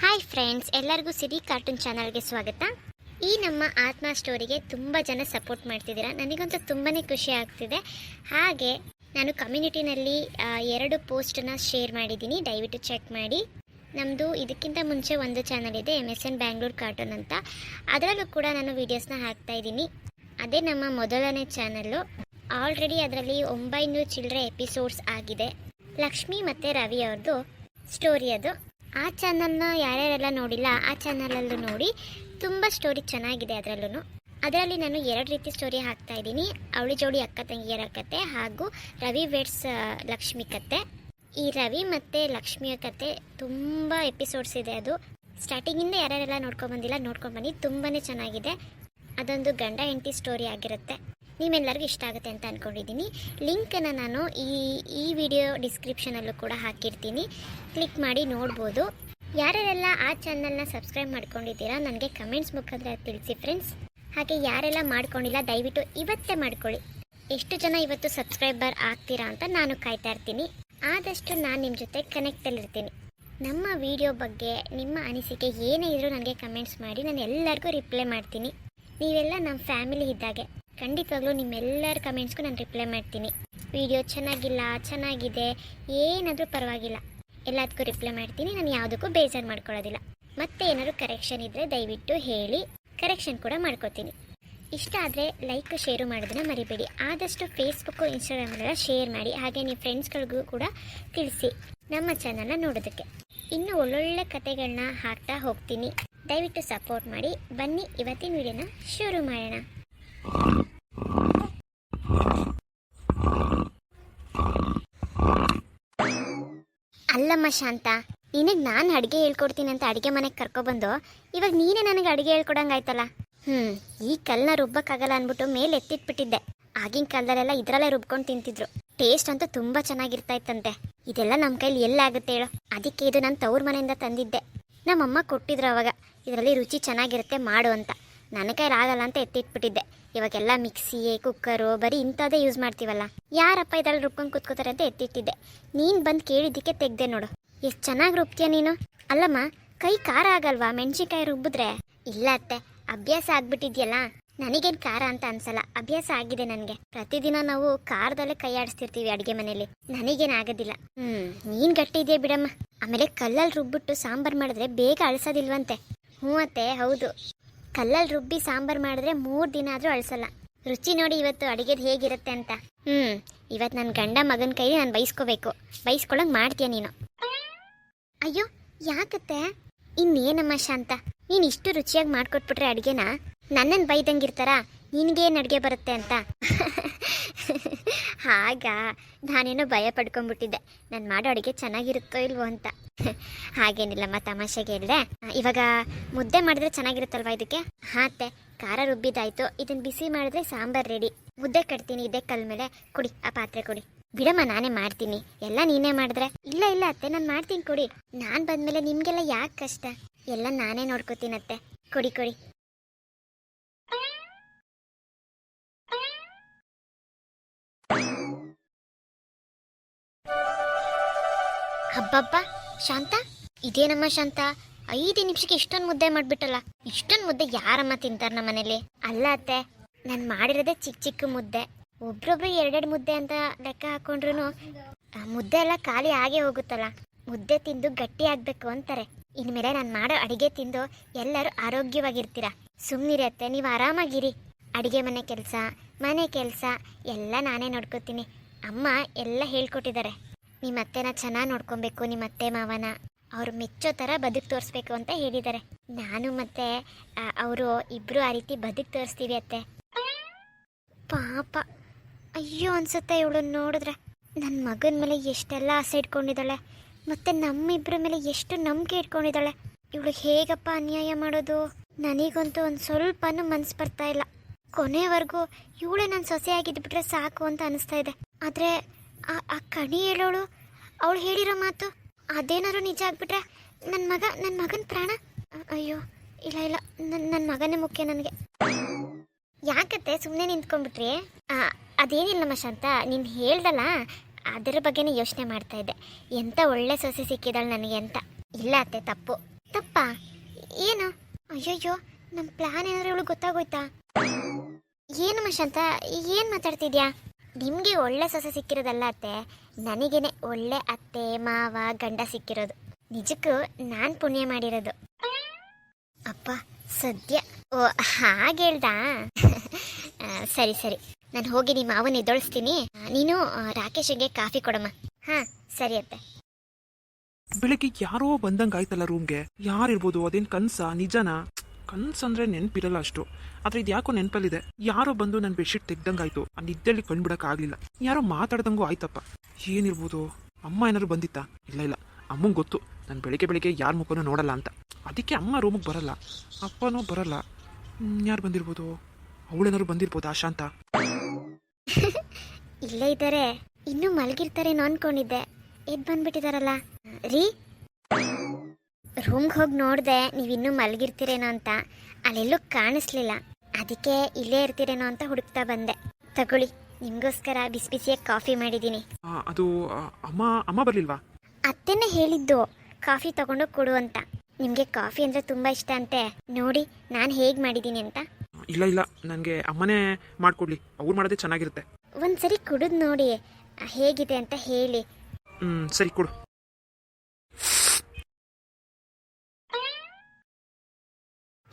Hi friends ಎಲ್ಲರಿಗೂ ಸಿರಿ cartoon ಚಾನಲ್ಗೆ ಸ್ವಾಗತ. ಈ ನಮ್ಮ ಆತ್ಮ ಸ್ಟೋರಿಗೆ ತುಂಬ ಜನ ಸಪೋರ್ಟ್ ಮಾಡ್ತಿದ್ದೀರಾ. ನನಗಂತೂ ತುಂಬಾ ಖುಷಿ ಆಗ್ತಿದೆ. ಹಾಗೆ ನಾನು ಕಮ್ಯುನಿಟಿನಲ್ಲಿ ಎರಡು ಪೋಸ್ಟನ್ನ ಶೇರ್ ಮಾಡಿದ್ದೀನಿ. ದಯವಿಟ್ಟು ಚೆಕ್ ಮಾಡಿ. ನಮ್ಮದು ಇದಕ್ಕಿಂತ ಮುಂಚೆ ಒಂದು ಚಾನಲ್ ಇದೆ M S N Bangalore cartoon ಅಂತ. ಅದರಲ್ಲೂ ಕೂಡ ನಾನು ವೀಡಿಯೋಸ್ನ ಹಾಕ್ತಾ ಇದ್ದೀನಿ. ಅದೇ ನಮ್ಮ ಮೊದಲನೇ ಚಾನಲ್ಲು ಆಲ್ರೆಡಿ ಅದರಲ್ಲಿ ಒಂಬೈನೂರು ಚಿಲ್ಲರೆ ಎಪಿಸೋಡ್ಸ್ ಆಗಿದೆ. ಲಕ್ಷ್ಮಿ ಮತ್ತು ರವಿ ಅವ್ರದ್ದು ಸ್ಟೋರಿ ಅದು. ಆ ಚಾನಲ್ನ ಯಾರ್ಯಾರೆಲ್ಲ ನೋಡಿಲ್ಲ, ಆ ಚಾನಲಲ್ಲೂ ನೋಡಿ ತುಂಬ ಸ್ಟೋರಿ ಚೆನ್ನಾಗಿದೆ ಅದರಲ್ಲೂ ಅದರಲ್ಲಿ ನಾನು ಎರಡು ರೀತಿ ಸ್ಟೋರಿ ಹಾಕ್ತಾ ಇದ್ದೀನಿ. ಅವಳಿ ಜೋಡಿ ಅಕ್ಕ ತಂಗಿಯರ ಕತೆ ಹಾಗೂ ರವಿ ವೆಡ್ಸ್ ಲಕ್ಷ್ಮಿ ಕತೆ. ಈ ರವಿ ಮತ್ತು ಲಕ್ಷ್ಮಿಯ ಕತೆ ತುಂಬ ಎಪಿಸೋಡ್ಸ್ ಇದೆ ಅದು. ಸ್ಟಾರ್ಟಿಂಗಿಂದ ಯಾರ್ಯಾರೆಲ್ಲ ನೋಡ್ಕೊಂಬಂದಿಲ್ಲ ನೋಡ್ಕೊಂಡು ಬನ್ನಿ ತುಂಬಾ ಚೆನ್ನಾಗಿದೆ. ಅದೊಂದು ಗಂಡ ಹೆಂಡತಿ ಸ್ಟೋರಿ ಆಗಿರುತ್ತೆ. ನಿಮ್ಮೆಲ್ಲರಿಗೂ ಇಷ್ಟ ಆಗುತ್ತೆ ಅಂತ ಅಂದ್ಕೊಂಡಿದ್ದೀನಿ ಲಿಂಕನ್ನು ನಾನು ಈ ಈ ವಿಡಿಯೋ ಡಿಸ್ಕ್ರಿಪ್ಷನಲ್ಲೂ ಕೂಡ ಹಾಕಿರ್ತೀನಿ. ಕ್ಲಿಕ್ ಮಾಡಿ ನೋಡ್ಬೋದು. ಯಾರ್ಯಾರೆಲ್ಲ ಆ ಚಾನಲ್ನ ಸಬ್ಸ್ಕ್ರೈಬ್ ಮಾಡ್ಕೊಂಡಿದ್ದೀರಾ ನನಗೆ ಕಮೆಂಟ್ಸ್ ಮುಖಾಂತರ ತಿಳಿಸಿ ಫ್ರೆಂಡ್ಸ್. ಹಾಗೆ ಯಾರೆಲ್ಲ ಮಾಡ್ಕೊಂಡಿಲ್ಲ, ದಯವಿಟ್ಟು ಇವತ್ತೇ ಮಾಡ್ಕೊಳ್ಳಿ. ಎಷ್ಟು ಜನ ಇವತ್ತು ಸಬ್ಸ್ಕ್ರೈಬರ್ ಆಗ್ತೀರಾ ಅಂತ ನಾನು ಕಾಯ್ತಾ ಇರ್ತೀನಿ. ಆದಷ್ಟು ನಾನು ನಿಮ್ಮ ಜೊತೆ ಕನೆಕ್ಟಲ್ಲಿರ್ತೀನಿ. ನಮ್ಮ ವಿಡಿಯೋ ಬಗ್ಗೆ, ನಿಮ್ಮ ಅನಿಸಿಕೆ ಏನೇ ಇದ್ರೂ ನನಗೆ ಕಮೆಂಟ್ಸ್ ಮಾಡಿ, ನಾನು ಎಲ್ಲರಿಗೂ ರಿಪ್ಲೈ ಮಾಡ್ತೀನಿ. ನೀವೆಲ್ಲ ನಮ್ಮ ಫ್ಯಾಮಿಲಿ ಇದ್ದಾಗೆ. ಖಂಡಿತವಾಗ್ಲೂ ನಿಮ್ಮೆಲ್ಲರ ಕಮೆಂಟ್ಸ್ಗೂ ನಾನು ರಿಪ್ಲೈ ಮಾಡ್ತೀನಿ. ವಿಡಿಯೋ ಚೆನ್ನಾಗಿಲ್ಲ, ಚೆನ್ನಾಗಿದೆ, ಏನಾದರೂ ಪರವಾಗಿಲ್ಲ. ಎಲ್ಲದಕ್ಕೂ ರಿಪ್ಲೈ ಮಾಡ್ತೀನಿ, ನಾನು ಯಾವುದಕ್ಕೂ ಬೇಜಾರು ಮಾಡ್ಕೊಳ್ಳೋದಿಲ್ಲ. ಮತ್ತೆ ಏನಾದರೂ ಕರೆಕ್ಷನ್ ಇದ್ದರೆ ದಯವಿಟ್ಟು ಹೇಳಿ ಕರೆಕ್ಷನ್ ಕೂಡ ಮಾಡ್ಕೋತೀನಿ. ಇಷ್ಟ ಆದರೆ ಲೈಕ್ ಶೇರು ಮಾಡೋದನ್ನ ಮರಿಬೇಡಿ. ಆದಷ್ಟು ಫೇಸ್ಬುಕ್ಕು ಇನ್ಸ್ಟಾಗ್ರಾಮಲ್ಲೆಲ್ಲ ಶೇರ್ ಮಾಡಿ, ಹಾಗೆ ನಿಮ್ಮ ಫ್ರೆಂಡ್ಸ್ಗಳಿಗೂ ಕೂಡ ತಿಳಿಸಿ ನಮ್ಮ ಚಾನಲ್ನ ನೋಡೋದಕ್ಕೆ. ಇನ್ನು ಒಳ್ಳೊಳ್ಳೆ ಕತೆಗಳನ್ನ ಹಾಕ್ತಾ ಹೋಗ್ತೀನಿ. ದಯವಿಟ್ಟು ಸಪೋರ್ಟ್ ಮಾಡಿ. ಬನ್ನಿ, ಇವತ್ತಿನ ವಿಡಿಯೋನ ಶುರು ಮಾಡೋಣ. ಅಲ್ಲಮ್ಮ ಶಾಂತ, ನಿನಗೆ ನಾನು ಅಡುಗೆ ಹೇಳ್ಕೊಡ್ತೀನಿ ಅಂತ ಅಡುಗೆ ಮನೆಗೆ ಕರ್ಕೊಬಂದು ಇವಾಗ ನೀನೇ ನನಗೆ ಅಡುಗೆ ಹೇಳ್ಕೊಡಂಗಾಯ್ತಲ್ಲ ಹ್ಮ್, ಈ ಕಲ್ಲನ್ನ ರುಬ್ಬಕ್ಕಾಗಲ್ಲ ಅಂದ್ಬಿಟ್ಟು ಮೇಲೆ ಎತ್ತಿಟ್ಬಿಟ್ಟಿದ್ದೆ. ಆಗಿನ ಕಾಲದಲ್ಲೆಲ್ಲ ಇದ್ರಲ್ಲೇ ರುಬ್ಕೊಂಡು ತಿಂತಿದ್ರು. ಟೇಸ್ಟ್ ಅಂತೂ ತುಂಬ ಚೆನ್ನಾಗಿರ್ತಾ ಇತ್ತಂತೆ ಇದೆಲ್ಲ ನಮ್ಮ ಕೈಲಿ ಎಲ್ಲಾಗುತ್ತೆ ಹೇಳು. ಅದಕ್ಕೆ ಇದು ನಾನು ತವ್ರ ಮನೆಯಿಂದ ತಂದಿದ್ದೆ. ನಮ್ಮಮ್ಮ ಕೊಟ್ಟಿದ್ರು ಅವಾಗ. ಇದರಲ್ಲಿ ರುಚಿ ಚೆನ್ನಾಗಿರುತ್ತೆ ಮಾಡು ಅಂತ. ನನ್ನ ಕೈಲಾಗಲ್ಲ ಅಂತ ಎತ್ತಿಟ್ಬಿಟ್ಟಿದ್ದೆ. ಇವಾಗೆಲ್ಲ ಮಿಕ್ಸಿ, ಕುಕ್ಕರು, ಬರೀ ಇಂಥದ್ದೇ ಯೂಸ್ ಮಾಡ್ತೀವಲ್ಲ. ಯಾರಪ್ಪ ಇದ್ರಲ್ಲಿ ರುಬ್ಕೊಂಡು ಕೂತ್ಕೋತಾರೆ ಅಂತ ಎತ್ತಿಟ್ಟಿದ್ದೆ. ನೀನು ಬಂದು ಕೇಳಿದ್ದಕ್ಕೆ ತೆಗ್ದೆ ನೋಡು. ಎಷ್ಟು ಚೆನ್ನಾಗಿ ರುಬ್ತೀಯ ನೀನು? ಅಲ್ಲಮ್ಮ, ಕೈ ಖಾರ ಆಗಲ್ವಾ? ಮೆಣಸಿನ್ಕಾಯಿ ರುಬ್ಬಿದ್ರೆ? ಇಲ್ಲ ಅತ್ತೆ, ಅಭ್ಯಾಸ ಆಗ್ಬಿಟ್ಟಿದ್ಯಲ್ಲ. ನನಗೇನು ಖಾರ ಅಂತ ಅನ್ಸಲ್ಲ. ಅಭ್ಯಾಸ ಆಗಿದೆ ನನಗೆ. ಪ್ರತಿದಿನ ನಾವು ಖಾರದಲ್ಲೇ ಕೈ ಆಡಿಸ್ತಿರ್ತೀವಿ ಅಡುಗೆ ಮನೇಲಿ. ನನಗೇನು ಆಗೋದಿಲ್ಲ. ಹ್ಞೂ ನೀನ್ ಗಟ್ಟಿ ಇದೆಯಾ ಬಿಡಮ್ಮ. ಆಮೇಲೆ ಕಲ್ಲಲ್ಲಿ ರುಬ್ಬಿಟ್ಟು ಸಾಂಬಾರು ಮಾಡಿದ್ರೆ ಬೇಗ ಅಳಿಸೋದಿಲ್ವಂತೆ. ಹ್ಞೂ ಅತ್ತೆ, ಹೌದು. ಕಲ್ಲಲ್ಲಿ ರುಬ್ಬಿ ಸಾಂಬಾರ್ ಮಾಡಿದ್ರೆ ಮೂರು ದಿನ ಆದರೂ ಅಳಿಸಲ್ಲ. ರುಚಿ ನೋಡಿ ಇವತ್ತು ಅಡುಗೆದು ಹೇಗಿರುತ್ತೆ ಅಂತ. ಹ್ಞೂ ಇವತ್ತು ನನ್ನ ಗಂಡ ಮಗನ ಕೈಲಿ ನಾನು ಬೈಸ್ಕೋಬೇಕು. ಬೈಸ್ಕೊಳಂಗೆ ಮಾಡ್ತೀಯ ನೀನು. ಅಯ್ಯೋ, ಯಾಕತ್ತೆ? ಇನ್ನೇನಮ್ಮ ಶಾಂತ? ನೀನು ಇಷ್ಟು ರುಚಿಯಾಗಿ ಮಾಡ್ಕೊಟ್ಬಿಟ್ರೆ ಅಡುಗೆನ? ನನ್ನನ್ನು ಬೈದಂಗಿರ್ತಾರ? ನಿನಗೇನು ಅಡುಗೆ ಬರುತ್ತೆ ಅಂತ? ಹಾಗ ನಾನೇನೋ ಭಯ ಪಡ್ಕೊಂಡ್ಬಿಟ್ಟಿದ್ದೆ. ನಾನು ಮಾಡೋ ಅಡುಗೆ ಚೆನ್ನಾಗಿರುತ್ತೋ ಇಲ್ವೋ ಅಂತ. ಹಾಗೇನಿಲ್ಲಮ್ಮ, ತಮಾಷೆಗೆ ಹೇಳಿದೆ. ಇವಾಗ ಮುದ್ದೆ ಮಾಡಿದ್ರೆ ಚೆನ್ನಾಗಿರುತ್ತಲ್ವಾ ಇದಕ್ಕೆ? ಹಾತೆ ಖಾರ ರುಬ್ಬಿದಾಯ್ತು ಇದನ್ನು ಬಿಸಿ ಮಾಡಿದ್ರೆ ಸಾಂಬಾರ್ ರೆಡಿ ಮುದ್ದೆ ಕಟ್ತೀನಿ, ಇದೇ ಕಲ್ ಮೇಲೆ. ಕುಡಿ, ಆ ಪಾತ್ರೆ ಕುಡಿ. ಬಿಡಮ್ಮ, ನಾನೇ ಮಾಡ್ತೀನಿ. ಎಲ್ಲ ನೀನೇ ಮಾಡಿದ್ರೆ. ಇಲ್ಲ ಇಲ್ಲ ಅತ್ತೆ, ನಾನು ಮಾಡ್ತೀನಿ, ಕೊಡಿ. ನಾನು ಬಂದ್ಮೇಲೆ ನಿಮಗೆಲ್ಲ ಯಾಕೆ ಕಷ್ಟ? ಎಲ್ಲ ನಾನೇ ನೋಡ್ಕೋತೀನತ್ತೆ. ಕೊಡಿ ಕೊಡಿ. ಹಬ್ಬಬ್ಬ ಶಾಂತ? ಇದೇನಮ್ಮ ಶಾಂತ? ಐದು ನಿಮಿಷಕ್ಕೆ ಇಷ್ಟೊಂದು ಮುದ್ದೆ ಮಾಡ್ಬಿಟ್ಟಲ್ಲ. ಇಷ್ಟೊಂದು ಮುದ್ದೆ ಯಾರಮ್ಮ ತಿಂತಾರ ನಮ್ಮ ಮನೇಲಿ? ಅಲ್ಲ ಅತ್ತೆ, ನಾನು ಮಾಡಿರೋದೇ ಚಿಕ್ಕ ಚಿಕ್ಕ ಮುದ್ದೆ. ಒಬ್ರೊಬ್ರು ಎರಡೆರಡು ಮುದ್ದೆ ಅಂತ ಲೆಕ್ಕ ಹಾಕೊಂಡ್ರು ಮುದ್ದೆ ಎಲ್ಲ ಖಾಲಿ ಆಗೇ ಹೋಗುತ್ತಲ್ಲ. ಮುದ್ದೆ ತಿಂದು ಗಟ್ಟಿ ಆಗ್ಬೇಕು ಅಂತಾರೆ. ಇನ್ಮೇಲೆ ನಾನು ಮಾಡೋ ಅಡಿಗೆ ತಿಂದು ಎಲ್ಲರೂ ಆರೋಗ್ಯವಾಗಿರ್ತೀರ. ಸುಮ್ಮನಿರತ್ತೆ ನೀವು ಆರಾಮಾಗಿರಿ. ಅಡಿಗೆ ಮನೆ ಕೆಲಸ ಮನೆ ಕೆಲಸ, ಎಲ್ಲ ನಾನೇ ನೋಡ್ಕೋತೀನಿ. ಅಮ್ಮ ಎಲ್ಲ ಹೇಳ್ಕೊಟ್ಟಿದ್ದಾರೆ. ನಿಮ್ಮ ಅತ್ತೆನ ಚೆನ್ನಾಗಿ ನೋಡ್ಕೊಬೇಕು ನಿಮ್ಮ ಅತ್ತೆ ಮಾವನ. ಅವ್ರು ಮೆಚ್ಚೋ ಥರ ಬದುಕು ತೋರಿಸ್ಬೇಕು ಅಂತ ಹೇಳಿದ್ದಾರೆ ನಾನು ಮತ್ತೆ ಅವರು ಇಬ್ಬರು ಆ ರೀತಿ ಬದುಕು ತೋರಿಸ್ತೀವಿ ಅತ್ತೆ. ಪಾಪ. ಅಯ್ಯೋ ಅನ್ಸುತ್ತೆ ಇವಳು ನೋಡಿದ್ರೆ. ನನ್ನ ಮಗನ ಮೇಲೆ ಎಷ್ಟೆಲ್ಲ ಆಸೆ ಇಟ್ಕೊಂಡಿದ್ದಾಳೆ. ಮತ್ತೆ ನಮ್ಮಿಬ್ಬರ ಮೇಲೆ ಎಷ್ಟು ನಂಬಿಕೆ ಇಟ್ಕೊಂಡಿದ್ದಾಳೆ. ಇವಳು ಹೇಗಪ್ಪ ಅನ್ಯಾಯ ಮಾಡೋದು? ನನಗಂತೂ ಒಂದು ಸ್ವಲ್ಪನೂ ಮನ್ಸು ಬರ್ತಾ ಇಲ್ಲ. ಕೊನೆವರೆಗೂ ಇವಳೇ ನನ್ನ ಸೊಸೆಯಾಗಿದ್ಬಿಟ್ರೆ ಸಾಕು ಅಂತ ಅನಿಸ್ತಾ ಇದೆ. ಆದರೆ ಆ ಕಣಿ ಹೇಳೋಳು. ಅವಳು ಹೇಳಿರೋ ಮಾತು ಅದೇನಾದ್ರು ನಿಜ ಆಗ್ಬಿಟ್ರೆ ನನ್ನ ಮಗ ನನ್ನ ಮಗನ ಪ್ರಾಣ? ಅಯ್ಯೋ, ಇಲ್ಲ ಇಲ್ಲ ನನ್ನ ನನ್ನ ಮಗನೇ ಮುಖ್ಯ ನನಗೆ. ಯಾಕತ್ತೆ ಸುಮ್ಮನೆ ನಿಂತ್ಕೊಂಡ್ಬಿಟ್ರಿ? ಅದೇನಿಲ್ಲ ಅದೇನಿಲ್ಲಮ್ಮ ಶಾಂತ, ನೀನು ಹೇಳ್ದಲ್ಲ? ಅದರ ಬಗ್ಗೆನೇ ಯೋಚನೆ ಮಾಡ್ತಾ ಇದ್ದೆ. ಎಂಥ ಒಳ್ಳೆ ಸೊಸೆ ಸಿಕ್ಕಿದಾಳೆ ನನಗೆ ಅಂತ. ಇಲ್ಲ ಅತ್ತೆ, ತಪ್ಪು. ತಪ್ಪ? ಏನು? ಅಯ್ಯಯ್ಯೋ ನಮ್ಮ ಪ್ಲಾನ್ ಏನಾದ್ರು ಇವಳು ಗೊತ್ತಾಗೋಯ್ತಾ? ಏನು ಮಶಾಂತ, ಏನು ಮಾತಾಡ್ತಿದ್ಯಾ? ನಿಮಗೆ ಒಳ್ಳೆ ಸೊಸೆ ಸಿಕ್ಕಿರೋದಲ್ಲ ಅತ್ತೆ? ನನಗೇನೆ ಒಳ್ಳೆ ಅತ್ತೆ, ಮಾವ, ಗಂಡ ಸಿಕ್ಕಿರೋದು. ನಿಜಕ್ಕೂ ನಾನು ಪುಣ್ಯ ಮಾಡಿರೋದು. ಅಪ್ಪ, ಸದ್ಯ ಓ, ಹಾಗೆ ಹೇಳ್ದಾ? ಸರಿ ಸರಿ. ನಾನು ಹೋಗಿ ನಿಮ್ಮ ಮಾವನ ಎದೊಳಿಸ್ತೀನಿ ನೀನು ರಾಕೇಶಿಗೆ ಕಾಫಿ ಕೊಡಮ್ಮ. ಹಾ, ಸರಿ ಅತ್ತೆ. ಬೆಳಿಗ್ಗೆ ಯಾರೋ ಬಂದಂಗಾಯ್ತಲ್ಲ ರೂಮ್ಗೆ ಯಾರಿರ್ಬೋದು? ಅದೇನ್ ಕನ್ಸಾ? ನಿಜನಾ? ಕನ್ಸಂದ್ರೆ ನೆನಪಿರಲ್ಲ ಅಷ್ಟು. ಆದ್ರೆ ಇದು ಯಾಕೋ ನೆನಪಲ್ಲಿದೆ? ಯಾರೋ ಬಂದು ನನ್ನ ಬೆಡ್ಶೀಟ್ ತೆಗ್ದಂಗಾಯ್ತು. ಆ ಕಣ್ಬಿಡಕ್ ಆಗ್ಲಿಲ್ಲ ಯಾರೋ ಮಾತಾಡ್ದಂಗೂ ಆಯ್ತಪ್ಪ. ಏನಿರ್ಬೋದು? ಅಮ್ಮ ಏನಾದ್ರು ಬಂದಿತ್ತಾ? ಇಲ್ಲ ಇಲ್ಲ. ಅಮ್ಮಂಗೆ ಗೊತ್ತು. ನಾನು ಬೆಳಿಗ್ಗೆ ಬೆಳಿಗ್ಗೆ ಯಾರ ಮುಖನೂ ನೋಡಲ್ಲ ಅಂತ. ಅದಕ್ಕೆ ಅಮ್ಮ ರೂಮಿಗೆ ಬರಲ್ಲ. ಅಪ್ಪನೂ ಬರಲ್ಲ. ಯಾರು ಬಂದಿರ್ಬೋದು? ಅವಳೇನಾದ್ರು ಬಂದಿರ್ಬೋದು ಆಶಾ ಅಂತ ಇಲ್ಲೇ ಇದ್ದಾರೆ. ಇನ್ನೂ ಮಲಗಿರ್ತಾರೇನೋ ಅನ್ಕೊಂಡಿದ್ದೆ. ಎದ್ ಬಂದ್ಬಿಟ್ಟಿದಾರಲ್ಲ. ರೀ? ರೂಮ್ಗೆ ಹೋಗಿ ನೋಡಿದೆ ನೀವಿನ್ನೂ ಮಲಗಿರ್ತೀರೇನೋ ಅಂತ. ಅಲ್ಲೆಲ್ಲೂ ಕಾಣಿಸ್ಲಿಲ್ಲ. ಅದಕ್ಕೆ ಇಲ್ಲೇ ಇರ್ತೀರೇನೋ ಅಂತ ಹುಡುಕ್ತಾ ಬಂದೆ. ತಗೊಳ್ಳಿ ನಿಮಗೋಸ್ಕರ ಬಿಸಿ ಬಿಸಿಯಾಗಿ ಕಾಫಿ ಮಾಡಿದ್ದೀನಿ. ಆ, ಅದು ಆ, ಅಮ್ಮ ಅಮ್ಮ ಬರ್ಲಿಲ್ವಾ? ಅತ್ತೆನೇ ಹೇಳಿದ್ದು ಕಾಫಿ ತಗೊಂಡು ಕೊಡು ಅಂತ. ನಿಮಗೆ ಕಾಫಿ ಅಂದರೆ ತುಂಬ ಇಷ್ಟ ಅಂತೆ. ನೋಡಿ ನಾನು ಹೇಗೆ ಮಾಡಿದ್ದೀನಿ ಅಂತ. ಇಲ್ಲ ಇಲ್ಲ ನನಗೆ ಅಮ್ಮನೇ ಮಾಡ್ಕೊಡ್ಲಿ. ಅವ್ರು ಮಾಡೋದೇ ಚೆನ್ನಾಗಿರುತ್ತೆ. ಒಂದ್ಸರಿ ಕುಡಿದು ನೋಡಿ ಹೇಗಿದೆ ಅಂತ ಹೇಳಿ. ಹ್ಮ್ ಸರಿ ಕೊಡು.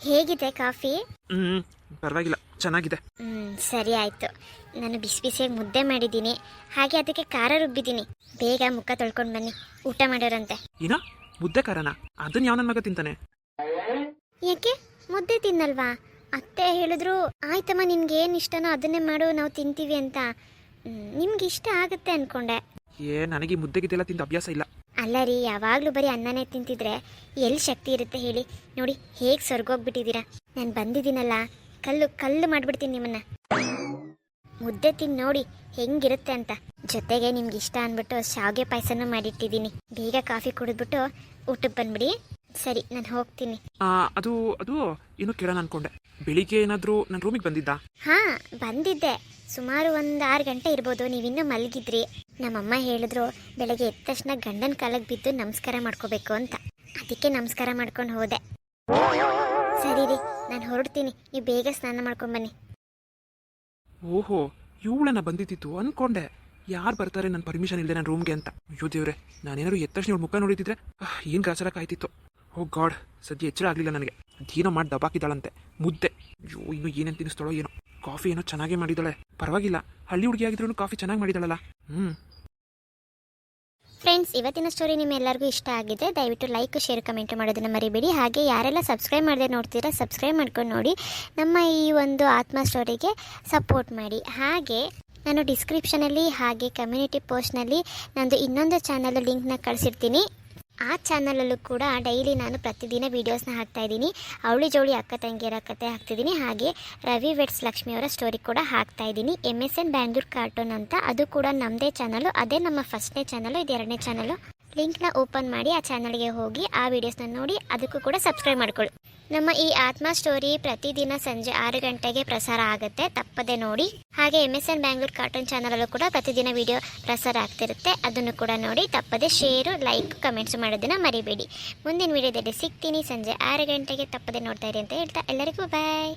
ಹೇಗಿದೆ ಕಾಫಿ? ಹ್ಮ್ ಪರವಾಗಿಲ್ಲ. ಚೆನ್ನಾಗಿದೆ. ಹ್ಮ್ ಸರಿ ಆಯ್ತು. ನಾನು ಬಿಸಿ ಬಿಸಿಯಾಗಿ ಮುದ್ದೆ ಮಾಡಿದ್ದೀನಿ. ಹಾಗೆ ಅದಕ್ಕೆ ಖಾರ ರುಬ್ಬಿದ್ದೀನಿ. ಬೇಗ ಮುಖ ತೊಳ್ಕೊಂಡು ಬನ್ನಿ. ಊಟ ಮಾಡೋರಂತೆ. ಏನ? ಮುದ್ದೆ ಖಾರನ? ಅದನ್ನ ಯಾವ ನನ್ನ ಮಗ ತಿಂತಾನೆ? ಯಾಕೆ ಮುದ್ದೆ ತಿನ್ನಲ್ವಾ? ಅತ್ತೆ ಹೇಳಿದ್ರು ಆಯ್ತಮ್ಮ ನಿನ್ಗೆ ಏನು ಇಷ್ಟನೋ ಅದನ್ನೇ ಮಾಡು ನಾವು ತಿಂತೀವಿ ಅಂತ. ನಿಮ್ಗೆ ಇಷ್ಟ ಆಗುತ್ತೆ ಅನ್ಕೊಂಡೆ. ಏ ನನಗೆ ಈ ಮುದ್ದೆ ಗಿದ್ದೆಲ್ಲ ತಿಂದ ಅಭ್ಯಾಸ ಇಲ್ಲ. ಅಲ್ಲ ರೀ, ಯಾವಾಗಲೂ ಬರೀ ಅನ್ನನೇ ತಿಂತಿದ್ರೆ ಎಲ್ಲಿ ಶಕ್ತಿ ಇರುತ್ತೆ ಹೇಳಿ. ನೋಡಿ, ಹೇಗೆ ಸ್ವರ್ಗೋಗ್ಬಿಟ್ಟಿದ್ದೀರಾ. ನಾನು ಬಂದಿದ್ದೀನಲ್ಲ, ಕಲ್ಲು ಕಲ್ಲು ಮಾಡ್ಬಿಡ್ತೀನಿ ನಿಮ್ಮನ್ನ. ಮುದ್ದೆ ತಿಂದು ನೋಡಿ, ಹೆಂಗಿರುತ್ತೆ ಅಂತ. ಜೊತೆಗೆ ನಿಮ್ಗೆ ಇಷ್ಟ ಅಂದ್ಬಿಟ್ಟು ಶಾವಿಗೆ ಪಾಯಸನೂ ಮಾಡಿಟ್ಟಿದ್ದೀನಿ. ಬೇಗ ಕಾಫಿ ಕುಡಿದ್ಬಿಟ್ಟು ಊಟಕ್ಕೆ ಬಂದ್ಬಿಡಿ. ಸರಿ, ನಾನು ಹೋಗ್ತೀನಿ. ಅದು ಅದು, ಏನು ಕೇಳೋಣ ಅನ್ಕೊಂಡೆ. ಬೆಳಿಗ್ಗೆ ಏನಾದ್ರೂ ನನ್ನ ರೂಮಿಗೆ ಬಂದಿದ್ದ? ಹಾ ಬಂದಿದ್ದೆ. ಸುಮಾರು ಒಂದು ಆರು ಗಂಟೆ ಇರ್ಬೋದು ನೀವಿನ್ನೂ ಮಲಗಿದ್ರಿ. ನಮ್ಮಮ್ಮ ಹೇಳಿದ್ರು ಬೆಳಗ್ಗೆ ಎದ್ದ ತಕ್ಷಣ ಗಂಡನ ಕಾಲಕ್ಕೆ ಬಿದ್ದು ನಮಸ್ಕಾರ ಮಾಡ್ಕೋಬೇಕು ಅಂತ. ಅದಕ್ಕೆ ನಮಸ್ಕಾರ ಮಾಡ್ಕೊಂಡು ಹೋದೆ. ಸರಿ ರೀ ನಾನು ಹೊರಡ್ತೀನಿ. ನೀವು ಬೇಗ ಸ್ನಾನ ಮಾಡ್ಕೊಂಡು ಬನ್ನಿ. ಓಹೋ ಇವಳನ್ನ ಬಂದಿದ್ದಿತ್ತು ಅನ್ಕೊಂಡೆ. ಯಾರು ಬರ್ತಾರೆ ನನ್ನ ಪರ್ಮಿಷನ್ ಇಲ್ಲದೆ ನನ್ನ ರೂಮ್ಗೆ ಅಂತ. ಅಯ್ಯೋ ದೇವ್ರೆ ನಾನೇನಾದ್ರು ಎದ್ದ ತಕ್ಷಣ ಇವ್ಳ ಮುಖ ನೋಡಿದ್ರೆ ಏನು ಗ್ರಾಚಾರ ಕಾಯ್ತಿತ್ತು ಓ ಗಾಡ್, ಸದ್ಯ ಎಚ್ಚರ ಆಗಲಿಲ್ಲ ನನಗೆ. ಅದೇನೋ ಮಾಡಿ ದಬಾಕಿದ್ದಾಳಂತೆ ಮುದ್ದೆ. ಅಯ್ಯೋ, ಇನ್ನು ಏನೇನು ತಿನ್ನಿಸ್ತಾಳೋ ಏನೋ. ಕಾಫಿ ಏನೋ ಚೆನ್ನಾಗೇ ಮಾಡಿದ್ದಾಳೆ ಪರವಾಗಿಲ್ಲ. ಹಳ್ಳಿ ಹುಡುಗಿ ಆಗಿದ್ರು ಕಾಫಿ ಚೆನ್ನಾಗಿ ಮಾಡಿದಾಳಲ್ಲ. ಹ್ಞೂ ಫ್ರೆಂಡ್ಸ್ ಇವತ್ತಿನ ಸ್ಟೋರಿ ನಿಮ್ಮೆಲ್ಲರಿಗೂ ಇಷ್ಟ ಆಗಿದೆ. ದಯವಿಟ್ಟು ಲೈಕ್ ಶೇರ್ ಕಮೆಂಟ್ ಮಾಡೋದನ್ನು ಮರಿಬೇಡಿ. ಹಾಗೆ ಯಾರೆಲ್ಲ ಸಬ್ಸ್ಕ್ರೈಬ್ ಮಾಡದೆ ನೋಡ್ತೀರಾ ಸಬ್ಸ್ಕ್ರೈಬ್ ಮಾಡ್ಕೊಂಡು ನೋಡಿ. ನಮ್ಮ ಈ ಒಂದು ಆತ್ಮ ಸ್ಟೋರಿಗೆ ಸಪೋರ್ಟ್ ಮಾಡಿ. ಹಾಗೆ ನಾನು ಡಿಸ್ಕ್ರಿಪ್ಷನಲ್ಲಿ ಹಾಗೆ ಕಮ್ಯುನಿಟಿ ಪೋಸ್ಟ್ನಲ್ಲಿ ನಂದು ಇನ್ನೊಂದು ಚಾನಲ್ ಲಿಂಕ್ನ ಕಳಿಸಿರ್ತೀನಿ. ಆ ಚಾನಲಲ್ಲೂ ಕೂಡ ಡೈಲಿ ನಾನು ಪ್ರತಿದಿನ ವೀಡಿಯೋಸ್ನ ಹಾಕ್ತಾ ಇದ್ದೀನಿ. ಅವಳಿ ಜೋಳಿ ಅಕ್ಕ ತಂಗಿಯರ ಕತೆ ಹಾಕ್ತಿದ್ದೀನಿ. ಹಾಗೆ ರವಿ ವೆಟ್ಸ್ ಲಕ್ಷ್ಮಿಯವರ ಸ್ಟೋರಿ ಕೂಡ ಹಾಕ್ತಾ ಇದ್ದೀನಿ. M S N Bangalore cartoon ಅಂತ. ಅದು ಕೂಡ ನಮ್ಮದೇ ಚಾನಲು ಅದೇ ನಮ್ಮ ಫಸ್ಟ್ನೇ ಚಾನಲು ಇದು ಎರಡನೇ ಚಾನಲು ಲಿಂಕ್ನ ಓಪನ್ ಮಾಡಿ ಆ ಚಾನಲ್ಗೆ ಹೋಗಿ ಆ ವೀಡಿಯೋಸ್ನ ನೋಡಿ. ಅದಕ್ಕೂ ಕೂಡ ಸಬ್ಸ್ಕ್ರೈಬ್ ಮಾಡ್ಕೊಳ್ಳಿ. ನಮ್ಮ ಈ ಆತ್ಮ ಸ್ಟೋರಿ ಪ್ರತಿದಿನ ಸಂಜೆ ಆರು ಗಂಟೆಗೆ ಪ್ರಸಾರ ಆಗುತ್ತೆ. ತಪ್ಪದೆ ನೋಡಿ. ಹಾಗೆ M S N Bangalore cartoon ಚಾನಲಲ್ಲೂ ಕೂಡ ಪ್ರತಿದಿನ ವಿಡಿಯೋ ಪ್ರಸಾರ ಆಗ್ತಿರುತ್ತೆ. ಅದನ್ನು ಕೂಡ ನೋಡಿ. ತಪ್ಪದೆ ಶೇರು ಲೈಕ್ ಕಮೆಂಟ್ಸ್ ಮಾಡೋದನ್ನ ಮರಿಬೇಡಿ. ಮುಂದಿನ ವಿಡಿಯೋದಲ್ಲಿ ಸಿಗ್ತೀನಿ. ಸಂಜೆ ಆರು ಗಂಟೆಗೆ ತಪ್ಪದೆ ನೋಡ್ತಾ ಇರಿ ಅಂತ ಹೇಳ್ತಾ ಎಲ್ಲರಿಗೂ ಬಾಯ್